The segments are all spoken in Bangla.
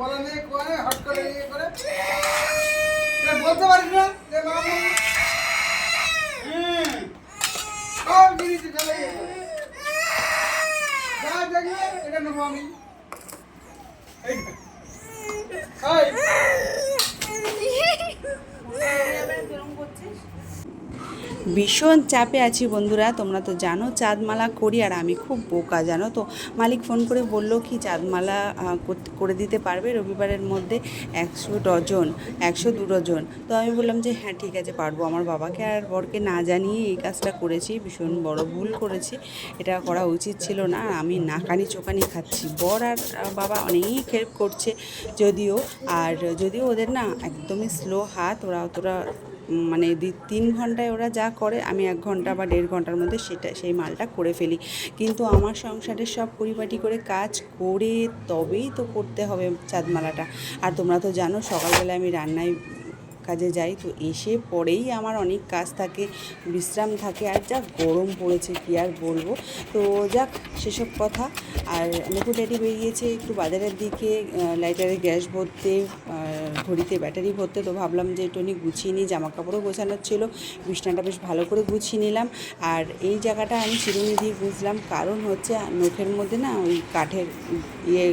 বলে নেই করে হট করে ইয়ে করে বলতে পারিস না যে মামু সব জিনিস চলে গেছে যা দেখবে এটা নেব আমি। এই। ভীষণ চাপে আছি বন্ধুরা, তোমরা তো জানো চাঁদমালা করি আর আমি খুব বোকা, জানো তো? মালিক ফোন করে বলল কি চাঁদমালা করে দিতে পারবে রবিবারের মধ্যে একশো ডজন, একশো দু ডজন। তো আমি বললাম যে হ্যাঁ ঠিক আছে, পারব। আমার বাবাকে আর বরকে না জানিয়ে এই কাজটা করেছি, ভীষণ বড় ভুল করেছি। এটা করা উচিত ছিল না আমি নাকানি চোকানি খাচ্ছি। বর আর বাবা অনেক হেল্প করছে, যদিও, আর যদিও ওদের না একদমই স্লো হাত, ওরা অতটা মানে তিন ঘন্টায় ওরা যা করে, আমি এক ঘণ্টা বা দেড় ঘণ্টার মধ্যে সেটা, সেই মালটা করে ফেলি। কিন্তু আমার সংসারের সব পরিপাটি করে কাজ করে তবেই তো করতে হবে চাঁদমালাটা। আর তোমরা তো জানো সকালবেলা আমি রান্নায় কাজে যাই, তো এসে পরেই আমার অনেক কাজ থাকে, বিশ্রাম থাকে, আর যা গরম পড়েছে কি আর বলব। তো যাক, সেসব কথা। আর নকুর ড্যাডি বেরিয়েছে, একটু বাজারের দিকে লাইটারে গ্যাস ভরতে ঘড়িতে ব্যাটারি ভরতে, তো ভাবলাম যে একটুখানি গুছিয়ে নিই জামা কাপড়ও গোছানোর ছিল, বিছনাটা বেশ ভালো করে গুছিয়ে নিলাম। আর এই জায়গাটা আমি চিরুনি দিয়ে গুছলাম, কারণ হচ্ছে নখের মধ্যে না ওই কাঠের ইয়ে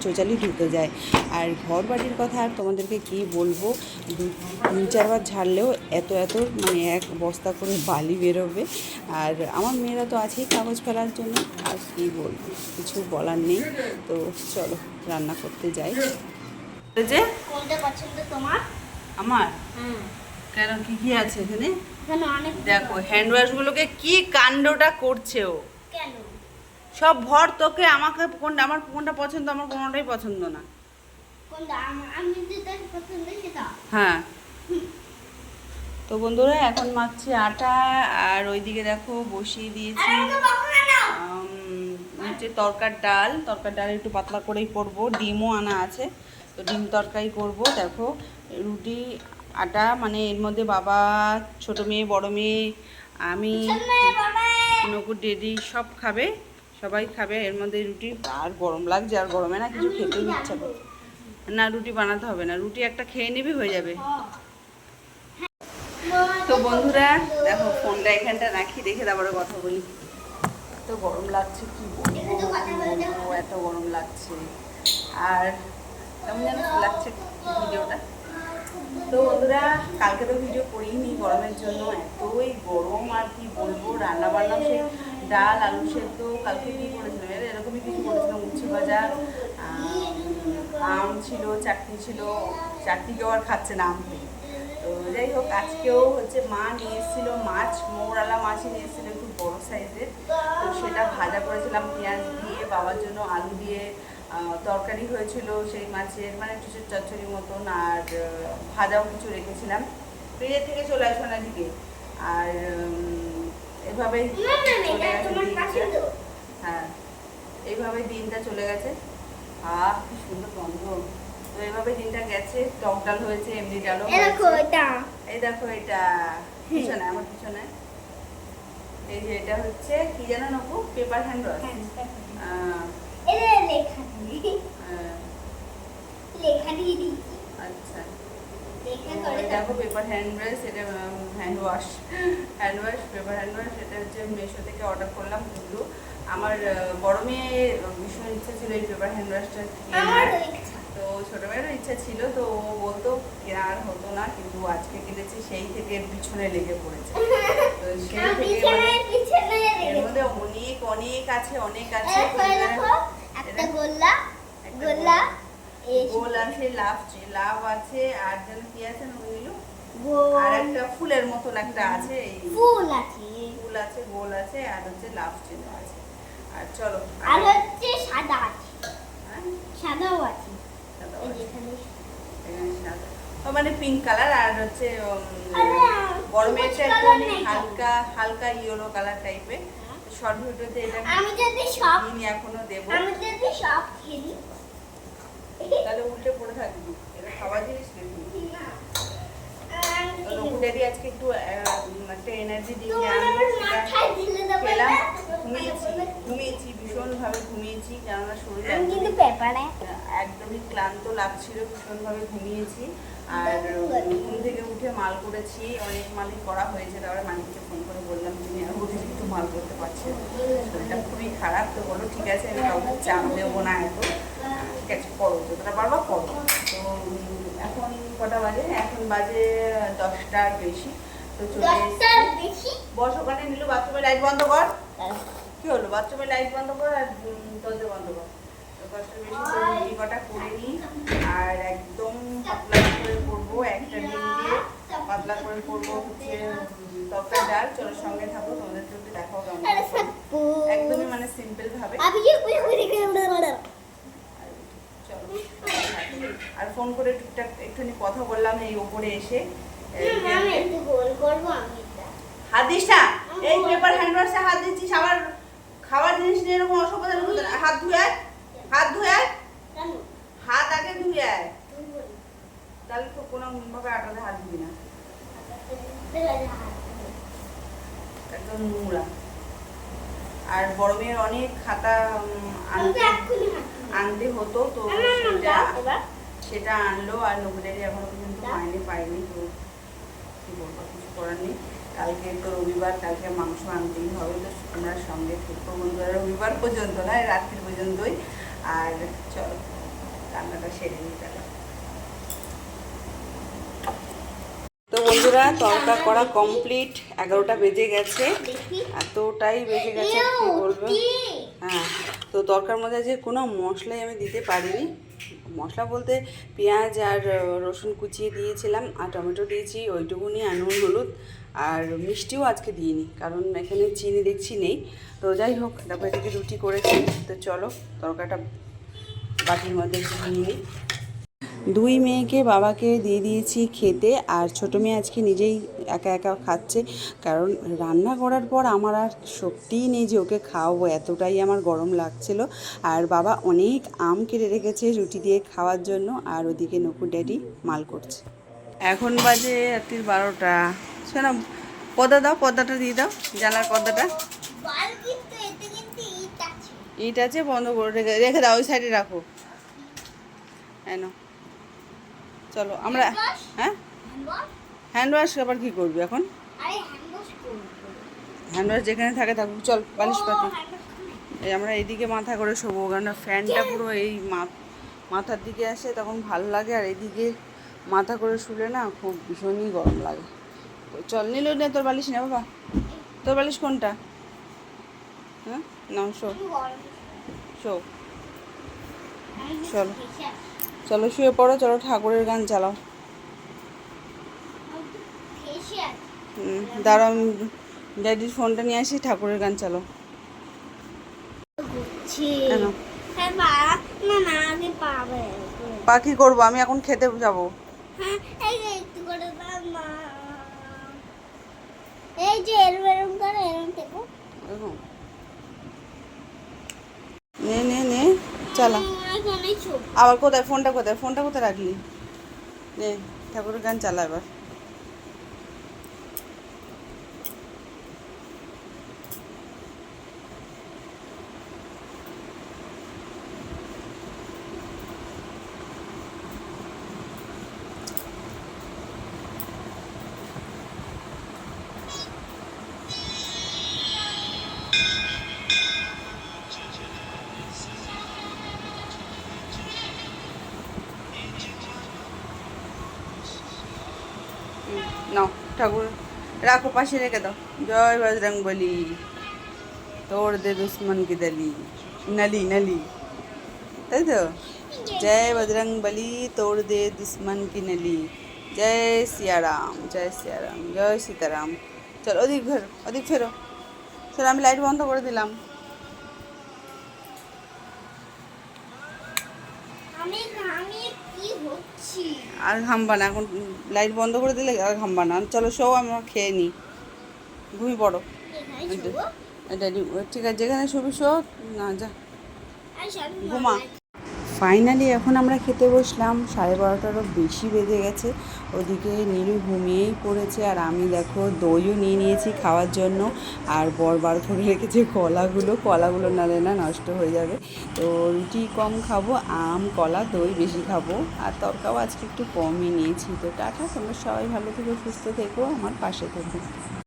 চোচালি ঢুকে যায়। আর ঘর বাড়ির কথা আর তোমাদেরকে কি বলব? দু- তিন চারবার ঝাড়লেও এত এত মানে এক বস্তা করে বালি বেরোবে। আর আমার মেয়েরা তো আছেই কাগজ ফেলার জন্য। আর কি বলব? কিছু বলার নেই। তো চলো রান্না করতে যাই। যে কোনটা পছন্দ তোমার? আমার? কেন কি কি আছে এখানে? এখানে দেখো হ্যান্ড ওয়াশগুলোকে কি কাণ্ডটা করছে ও। কেন? সব ভর তোকে আমাকে কোনটা আমার কোনটা পছন্দ আমার কোনোটাই পছন্দ না। হ্যাঁ। তো বন্ধুরা এখন মাখছি আটা আর ওইদিকে দেখো বসিয়ে দিয়েছি হচ্ছে তরকার ডাল। তরকার ডাল একটু পাতলা করেই করব ডিমও আনা আছে। তো ডিম তরকারি করব দেখো। রুটি আটা মানে এর মধ্যে বাবা ছোট মেয়ে বড় মেয়ে আমি নকুর ডেডি সব খাবে। সবাই খাবে এর মধ্যে রুটি। আর গরম লাগছে আর গরমে না কিছু খেতেও ইচ্ছা না রুটি বানাতে হবে না রুটি একটা খেয়ে নিবি হয়ে যাবে। তো বন্ধুরা দেখো ফোনটা এখানটা রাখি দেখে তারপরে কথা বলি। এত গরম লাগছে কি বলব এত গরম লাগছে। আর কেমন যেন লাগছে ভিডিওটা। তো বন্ধুরা কালকে তো ভিডিও করিনি গরমের জন্য এতই গরম আর কি বলব রান্না বান্না সে ডাল আলু সেদ্ধ কালকে কী করেছিলাম এর এরকমই কিছু করেছিলাম উচ্ছে ভাজা আম, ছিল চাটনি ছিল। চাটনি কেউ আর খাচ্ছে না আম তো যাই হোক আজকেও হচ্ছে মা নিয়ে এসেছিল মাছ মৌরালা মাছই নিয়ে এসেছিল একটু বড় সাইজের। তো সেটা ভাজা করেছিলাম পেঁয়াজ দিয়ে বাবার জন্য আলু দিয়ে তরকারি হয়েছিল সেই মাছের মানে চুচের চচ্চড়ি মতন আর ভাজাও কিছু রেখেছিলাম। পেঁয়াজ থেকে চলে আসো না দিকে। আর পছন্দ হ্যাঁ এইভাবে দিনটা চলে গেছে। আহ কি সুন্দর গন্ধ তো এইভাবে দিনটা গেছে টক ডাল হয়েছে এমনি ডালও এ দেখো এটা। এই দেখো এটা। পিছনে আমার পিছনে। এই যে এটা হচ্ছে কি জানো নকু পেপার হ্যান্ড ওয়াশ। এটা লেখা দিয়ে দিচ্ছি। আচ্ছা। দেখো পেপার হ্যান্ড ওয়াশ এটা hand wash hand wash paper hand wash এটা হচ্ছে মেশো থেকে অর্ডার করলাম দুটো আমার বড় মেয়ে ভীষণ ইচ্ছা ছিল এই পেপার হ্যান্ড ওয়াশটা তো ছোট মেয়েরও ইচ্ছা ছিল তো ও বলতো কেনা আর হতো না কিন্তু আজকে কিনেছি সেই থেকে পিছনে লেগে পড়েছে। তো সেই থেকে মানে এর মধ্যে অনেক অনেক আছে অনেক আছে। একটা গোল্লা। গোল্লা। গোল আছে লাভ লাভ আছে আর যেন কি আছে ওইগুলো আর একটা ফুলের মতন একটা আছে ফুল আছে। ফুল আছে গোল আছে আর হচ্ছে লাভ চিহ্ন আছে। আর চলো আর হচ্ছে সাদা আছে। হ্যাঁ, সাদাও আছে। মানে পিঙ্ক কালার আর হচ্ছে বড় মেয়েটা। হালকা হালকা ইয়েলো কালার টাইপের শর্ট ভিডিওতে এটা আমি যদি সব এখনও দেবো। আমি যদি সব খেলি তাহলে উল্টে পড়ে থাকবি। এটা খাওয়া জিনিস নাকি? আজকে একটু একটা এনার্জি দিয়ে? ঘুমিয়েছি ঘুমিয়েছি ভীষণভাবে ঘুমিয়েছি কেননা শরীর একদমই- ক্লান্ত লাগছিল ভীষণভাবে ঘুমিয়েছি। আর ঘুম থেকে উঠে মাল করেছি অনেক মালই করা হয়েছে তারপরে মালিককে ফোন করে বললাম তুমি আর একটু মাল করতে পারছে। শরীরটা খুবই খারাপ। তো বলো ঠিক আছে আমি কাউকে চাপ দেবো না এত ঠিক আছে করো। যতটা পারবা করো। তো এখন কটা বাজে? এখন বাজে দশটার বেশি। তো চলে এসেছি। বস ওখানে নিল বাথরুমে লাইট বন্ধ কর। কি হলো? বাথরুমে লাইট বন্ধ কর আর দরজা বন্ধ কর। তো বেশি তো রুটি কটা করে নিই আর একদম পাতলা করে করব একটা ডিম দিয়ে পাতলা করে করব হচ্ছে উম, ডাল। চলো সঙ্গে থাকো তোমাদের একটু দেখাও কেমন আরে করে করি। সপ্পু একদমই মানে সিম্পল ভাবে। করে আর ফোন টুকটাক একটুখানি কথা বললাম এই ওপরে এসে। হাত দিস না এই পেপার হ্যান্ড ওয়াশে হাত দিচ্ছিস আবার খাবার জিনিস নিয়ে এরকম অসভ্যতার হাত ধুয়ে হাত ধুয়ে আয়। হাত আগে ধুয়ে আয়। তাহলে তো কোনো ভাবে আটাতে হাত দিবি না। একদম নোংরা। আর বড় মেয়ের অনেক খাতা আনতে আনতে হতো তো সেটা সেটা আনলো আর নবুদারি এখনও পর্যন্ত পাইনি তো কি বলব কিছু করার নেই। কালকে তো রবিবার কালকে মাংস আনতেই হবে তো তোমরা সঙ্গে থেকো বন্ধুরা রবিবার পর্যন্ত নয় রাত্রি পর্যন্তই। আর চলো রান্নাটা সেরে নিই তাহলে। তো বন্ধুরা তরকা করা কমপ্লিট এগারোটা বেজে গেছে। এতটাই বেজে গেছে কি বলব? হ্যাঁ তো তরকার মধ্যে যে কোনো মশলাই আমি দিতে পারিনি। মশলা বলতে পেঁয়াজ আর রসুন কুচিয়ে দিয়েছিলাম আর টমেটো দিয়েছি, ওইটুকুনি আর নুন, হলুদ আর মিষ্টিও আজকে দিইনি কারণ এখানে চিনি দেখছি নেই। তো যাই হোক, তারপর এদিকে রুটি করেছি। তো চলো তরকাটা বাটির মধ্যে নিয়ে নিই। দুই মেয়েকে বাবাকে দিয়ে দিয়েছি খেতে আর ছোটো মেয়ে আজকে নিজেই একা একা খাচ্ছে। কারণ রান্না করার পর আমার আর শক্তিই নেই যে ওকে খাওয়াবো এতটাই আমার গরম লাগছিল। আর বাবা অনেক আম কেটে রেখেছে রুটি দিয়ে খাওয়ার জন্য আর ওদিকে নকুর ড্যাডি মাল করছে। এখন বাজে রাত্রির বারোটা। শোনো পর্দা দাও পর্দাটা দিয়ে দাও জানার পর্দাটা বল কিন্তু এতে কিন্তু ইট আছে। ইট আছে বন্ধ করে রেখে রেখে দাও ওই সাইডে রাখো। কেন চলো আমরা হ্যাঁ? হ্যান্ড ওয়াশ আবার কী করবি এখন? হ্যান্ড ওয়াশ যেখানে থাকে থাকুক চল বালিশ পাতি। এই আমরা এইদিকে মাথা করে শোবো কেননা ফ্যানটা পুরো এই মাথার দিকে আসে তখন ভালো লাগে আর এইদিকে মাথা করে শুলে না খুব ভীষণই গরম লাগে। তো চল নিল নে তোর বালিশ না বাবা। তোর বালিশ কোনটা? হ্যাঁ? না শো। শো। চলো। চলো শুয়ে পড়ো চলো ঠাকুরের গান চালাও। দাঁড়াও আমি ড্যাডির ফোনটা নিয়ে আসি ঠাকুরের গান চালাও। হ্যাঁ, বা, না, না, আগে পাবে। পা কি করব? আমি এখন খেতে যাব। হ্যাঁ, এই যে এরম এরম করে এরম থেকে। নে নে নে, চালা। আবার কোথায়? ফোনটা কোথায়? ফোনটা কোথায় রাখলি? নে, ঠাকুরের গান চালা এবার হুম, নাও ঠাকুর, রাখো, পাশে রেখে দাও। জয় বজরং বলি তোড় দে দুশ্মন কি দলি। নলি নলি। তাই তো? জয় বজরং বলি তোড় দে দুশ্মন কি নলি। জয় সিয়ারাম জয় সিয়ারাম, জয় সীতারাম। চল, ওদিক ফেরো ওদিক ফেরো। চলো আমি লাইট বন্ধ করে দিলাম আমি আমি কি হচ্ছি আর ঘামবা না এখন লাইট বন্ধ করে দিলে আর ঘামবা না চলো শো আমরা খেয়ে নিই ঘুমিয়ে পড়ো। এটা ঠিক আছে যেখানে ছবি শো না যা। ঘুমা। ফাইনালি এখন আমরা খেতে বসলাম। সাড়ে বারোটারও বেশি বেজে গেছে। ওদিকে নীলু ঘুমিয়েই পড়েছে আর আমি দেখো দইও নিয়ে নিয়েছি খাওয়ার জন্য। আর বর বার করে রেখেছে কলাগুলো। কলাগুলো নালে না নষ্ট হয়ে যাবে। তো রুটি কম খাব, আম, কলা, দই বেশি খাব। আর তরকাও আজকে একটু কমই নিয়েছি। তো টাটা, তোমরা সবাই ভালো থেকো, সুস্থ থেকো, আমার পাশে থেকো।